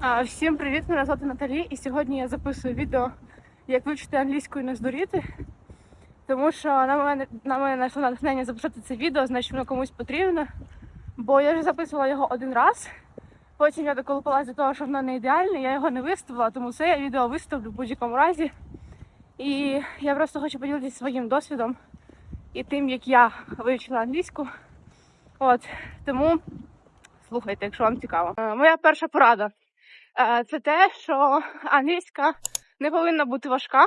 Всім привіт! Мене звати Наталі, і сьогодні я записую відео, як вивчити англійську і не здуріти. Тому що на мене на мене знайшло натхнення записати це відео, значить воно комусь потрібно. Бо я вже записувала його один раз. Потім я доколупалася до того, що воно не ідеальне, я його не виставила, тому це я відео виставлю в будь-якому разі. І я просто хочу поділитися своїм досвідом і тим, як я вивчила англійську. От тому слухайте, якщо вам цікаво. Е, Моя перша порада. Е, це те, що англійська не повинна бути важка.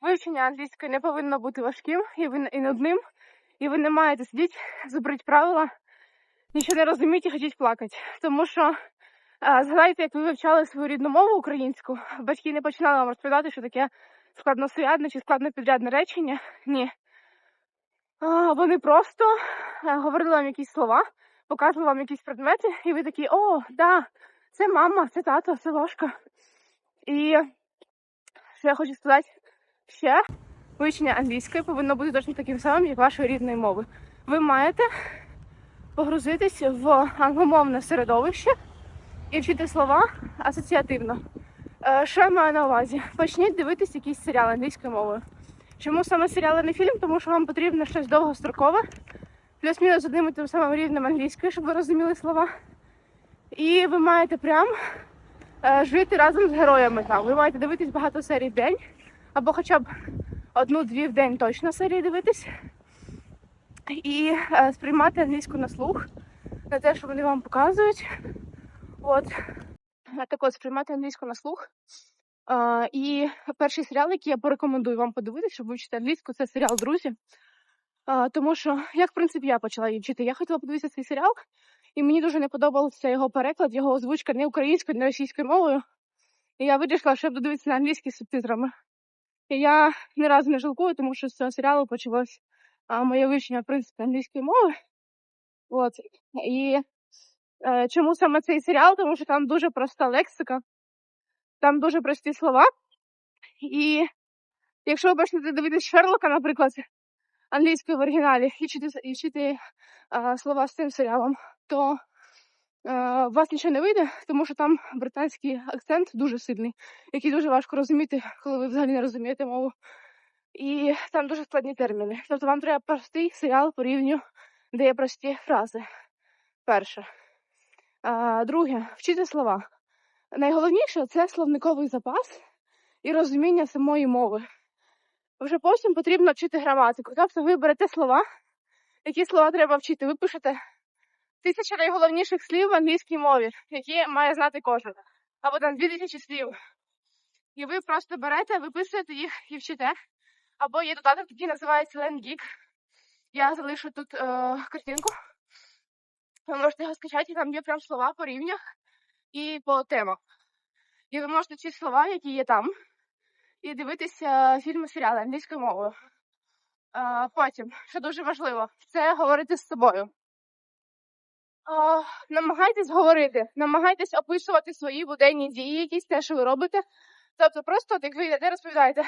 Вивчення англійської не повинно бути важким і, ви, і нудним. І ви не маєте сидіти, зубрити правила, нічого не розуміти і хотіть плакати. Тому що е, згадайте, як ви вивчали свою рідну мову українську, батьки не починали вам розповідати, що таке складносуядне чи складнопідрядне речення. Ні. Вони просто е, говорили вам якісь слова, показували вам якісь предмети, і ви такі, о, да, це мама, це тато, це ложка. І що я хочу сказати ще, вивчення англійської повинно бути точно таким самим, як вашої рідної мови. Ви маєте погрузитись в англомовне середовище і вчити слова асоціативно. Е, Що я маю на увазі? Почніть дивитись якийсь серіал англійською мовою. Чому саме серіал, а не фільм? Тому що вам потрібно щось довгострокове, плюс-мінус одним і тим самим рівнем англійської, щоб ви розуміли слова. І ви маєте прям е, жити разом з героями там. Ви маєте дивитись багато серій в день, або хоча б одну-дві в день точно серії дивитись. І е, сприймати англійську на слух, на те, що вони вам показують. От. Так от, сприймати англійську на слух. Е, і перший серіал, який я порекомендую вам подивитися, щоб вивчити англійську, це серіал Друзі. Е, тому що, як в принципі я почала її вчити, я хотіла подивитися цей серіал, і мені дуже не подобався його переклад, його озвучка не українською, не російською мовою. І я вирішила, що я буду дивитися на англійській з субтитрами. І я ні разу не жалкую, тому що з цього серіалу почалось а, моє вивчення в принципі англійської мови. От. І е, чому саме цей серіал? Тому що там дуже проста лексика, там дуже прості слова. І якщо ви почнете дивитися Шерлока, наприклад, англійською в оригіналі, і вчити, і вчити а, слова з цим серіалом, то е, у вас нічого не вийде, тому що там британський акцент дуже сильний, який дуже важко розуміти, коли ви взагалі не розумієте мову. І там дуже складні терміни. Тобто вам треба простий серіал по рівню, де є прості фрази. Перше. А, друге, вчити слова. Найголовніше це словниковий запас і розуміння самої мови. Вже потім потрібно вчити граматику. Тобто ви берете слова, які слова треба вчити. Ви пишете тисячу найголовніших слів в англійській мові, які має знати кожен. Або там дві тисячі слів. І ви просто берете, виписуєте їх і вчите. Або є додаток, який називається LandGeek. Я залишу тут е, картинку. Ви можете його скачати, там є прям слова по рівнях і по темах. І ви можете вчити слова, які є там, і дивитися фільми, серіали англійською мовою. Потім, що дуже важливо, це говорити з собою. Намагайтесь говорити, намагайтесь описувати свої буденні дії, якісь те, що ви робите. Тобто, просто от як ви йдете, розповідаєте.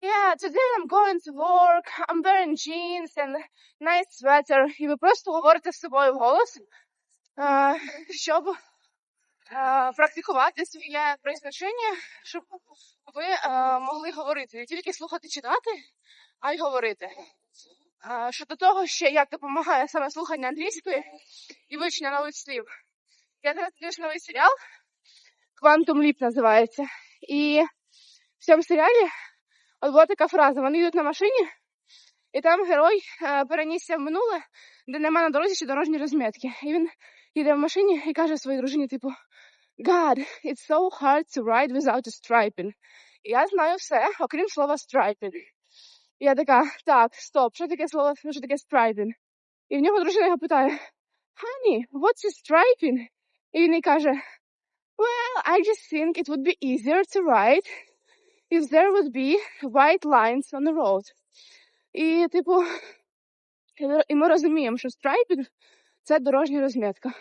Yeah, today I'm going to work, I'm wearing jeans and nice sweater. І ви просто говорите з собою вголос, е, щоб практикувати своє призначення, щоб ви е, могли говорити. Не тільки слухати читати, а й говорити. Е, Щодо того, ще як допомагає саме слухання англійської і вивчення нових слів. Я зараз дивлюсь новий серіал Quantum Leap називається. І в цьому серіалі от була така фраза: вони йдуть на машині, і там герой е, перенісся в минуле, де нема на дорозі ще дорожні розмітки. І він їде в машині і каже своїй дружині, типу, God, it's so hard to ride without a striping. І я знаю все, окрім слова striping. І я така, так, стоп, що таке слово, що таке striping? І в нього дружина його питає, Honey, what's a striping? І він їй каже, Well, I just think it would be easier to ride if there would be white lines on the road. І, типу, і ми розуміємо, що страйпінг це дорожня розмітка.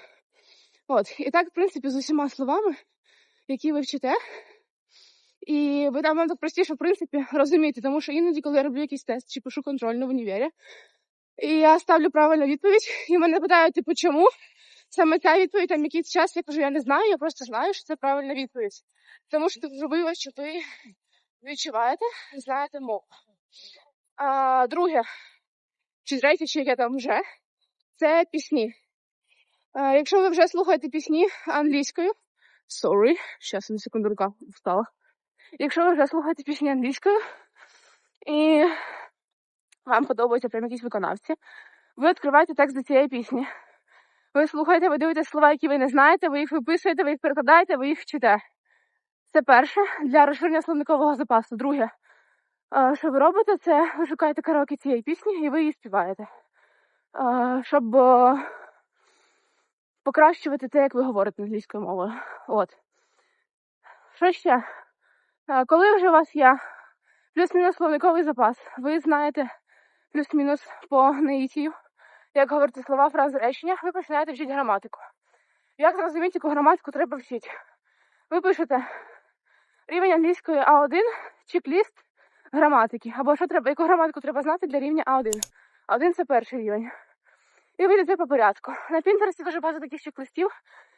От, і так, в принципі, з усіма словами, які ви вчите, і ви там вам так простіше, в принципі, розуміти, тому що іноді, коли я роблю якийсь тест чи пишу контрольну в універі, і я ставлю правильну відповідь, і мене питають, типу, чому? саме ця відповідь там якийсь час, я кажу, я не знаю, я просто знаю, що це правильна відповідь. Тому що ти зробила, що ви відчуваєте, знаєте мову. А, друге, чи третє, чи яке там вже, це пісні. Якщо ви вже слухаєте пісні англійською, sorry, зараз на секунду рука встала. Якщо ви вже слухаєте пісні англійською і вам подобаються прям якісь виконавці, ви відкриваєте текст до цієї пісні. Ви слухаєте, ви дивитесь слова, які ви не знаєте, ви їх виписуєте, ви їх перекладаєте, ви їх вчите. Це перше для розширення словникового запасу. Друге, що ви робите, це ви шукаєте караоке цієї пісні і ви її співаєте. Щоб покращувати те, як ви говорите англійською мовою. От. Що ще? Коли вже у вас є плюс-мінус словниковий запас, ви знаєте плюс-мінус по наїтію, як говорити слова, фрази, речення, ви починаєте вчити граматику. Як зрозуміти, яку граматику треба вчити? Ви пишете рівень англійської А1, чек-ліст граматики. Або що треба, яку граматику треба знати для рівня А1. А1 це перший рівень. І ви йдете по порядку. На Пінтересті дуже багато таких чек-листів.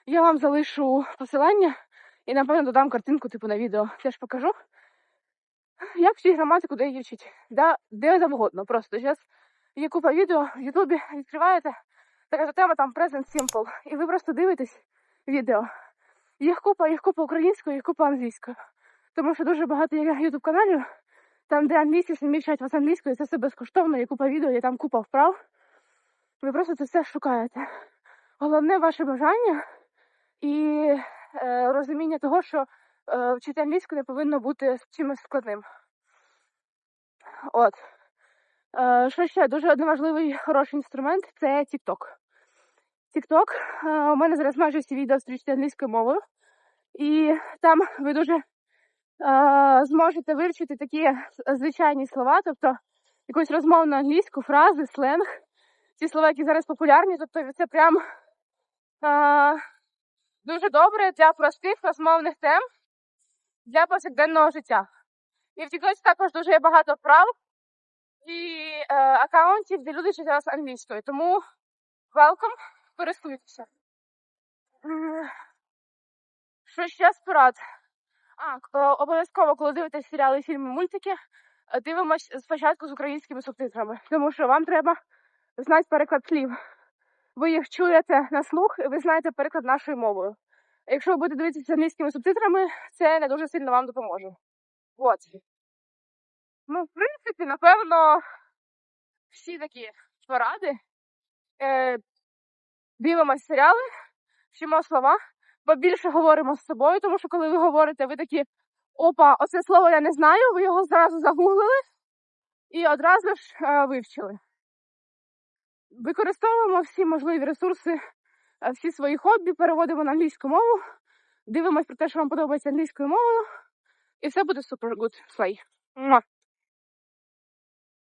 Я вам залишу посилання і, напевно, додам картинку, типу на відео. Теж покажу. Як вчити граматику, де її вчить. Да, де завгодно. Просто зараз є купа відео в Ютубі, відкриваєте, така тема там Present Simple. І ви просто дивитесь відео. Їх купа, їх купа українською, їх купа англійською. Тому що дуже багато є ютуб каналів, там, де англійські самі вас англійською, це все безкоштовно, є купа відео, є там купа вправ. Ви просто це все шукаєте. Головне ваше бажання і е, розуміння того, що е, вчити англійську не повинно бути чимось складним. От. Е, що ще? Дуже один важливий хороший інструмент це TikTok. TikTok. Е, у мене зараз майже всі відео стрічні англійською мовою. І там ви дуже е, зможете вивчити такі звичайні слова, тобто якусь розмовну англійську, фрази, сленг. Ці слова, які зараз популярні, тобто це прям е, дуже добре для простих розмовних тем для повсякденного життя. І в TikTok також дуже є багато вправ і е, акаунтів, де люди вчать вас англійською. Тому welcome, користуйтеся. Що ще з порад? А, е, обов'язково, коли дивитесь серіали, фільми, мультики, е, дивимось спочатку з українськими субтитрами, тому що вам треба знати переклад слів. Ви їх чуєте на слух, і ви знаєте переклад нашою мовою. Якщо ви будете дивитися англійськими субтитрами, це не дуже сильно вам допоможе. От. Ну, в принципі, напевно, всі такі поради. Е, дивимось серіали, вчимо слова, побільше говоримо з собою, тому що коли ви говорите, ви такі опа, оце слово я не знаю, ви його зразу загуглили і одразу ж е, вивчили. Використовуємо всі можливі ресурси, е, всі свої хобі, переводимо на англійську мову, дивимось про те, що вам подобається англійською мовою, і все буде супер гуд. Муа.